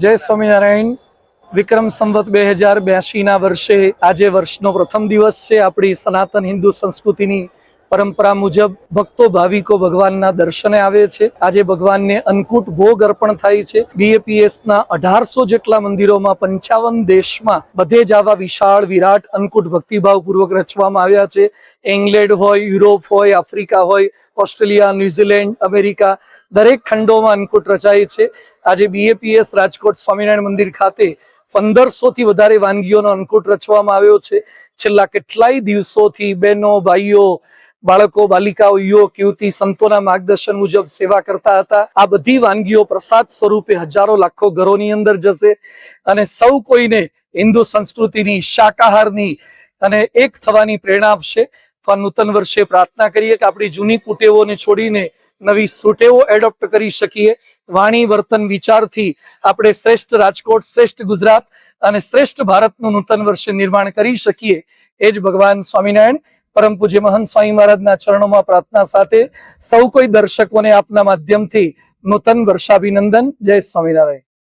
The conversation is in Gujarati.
જય સ્વામિનારાયણ. વિક્રમ સંવત બે હજાર બ્યાસીના વર્ષે આજે વર્ષનો પ્રથમ દિવસ છે આપણી સનાતન હિન્દુ સંસ્કૃતિની. પરંપરા મુજબ ભક્તો ભાવિકો ભગવાનના દર્શને આવે છે. આજે ભગવાનને અન્નકૂટ ભોગ અર્પણ થાય છે. બીએપીએસના અઢારસો જેટલા મંદિરોમાં પંચાવન દેશમાં બધે જ આવા વિશાળ, વિરાટ અન્નકૂટ ભક્તિભાવપૂર્વક રચવામાં આવ્યા છે. ઇંગ્લેન્ડ હોય, યુરોપ હોય, આફ્રિકા હોય, ઓસ્ટ્રેલિયા, ન્યુઝીલેન્ડ, અમેરિકા દરેક ખંડોમાં અન્નકૂટ રચાય છે. આજે બીએપીએસ રાજકોટ સ્વામિનારાયણ મંદિર ખાતે પંદરસો થી વધારે વાનગીઓનો અન્નકૂટ રચવામાં આવ્યો છે. છેલ્લા કેટલાય દિવસોથી બહેનો, ભાઈઓ બાળકો, બાલિકાઓ, યુવક, યુવતી સંતોના માર્ગદર્શન મુજબ સેવા કરતા હતા. આ બધી વાનગીઓ પ્રસાદ સ્વરૂપે હજારો લાખો ઘરોની અંદર જશે અને સૌ કોઈને હિન્દુ સંસ્કૃતિની શાકાહારની અને એક થવાની પ્રેરણા આપશે. તો આ નૂતન વર્ષે પ્રાર્થના કરીએ કે આપણી જૂની કુટેવોને છોડીને નવી સુટેવો એડોપ્ટ કરી શકીએ. વાણી, વર્તન, વિચારથી આપણે શ્રેષ્ઠ રાજકોટ, શ્રેષ્ઠ ગુજરાત અને શ્રેષ્ઠ ભારતનું નૂતન વર્ષે નિર્માણ કરી શકીએ. એ જ ભગવાન સ્વામિનારાયણ. પરમ પૂજ્ય મહંત સ્વામી મહારાજના ચરણોમાં પ્રાર્થના સાથે સૌ કોઈ દર્શકોને આપના માધ્યમથી નૂતન વર્ષાભિનંદન. જય સ્વામિનારાયણ.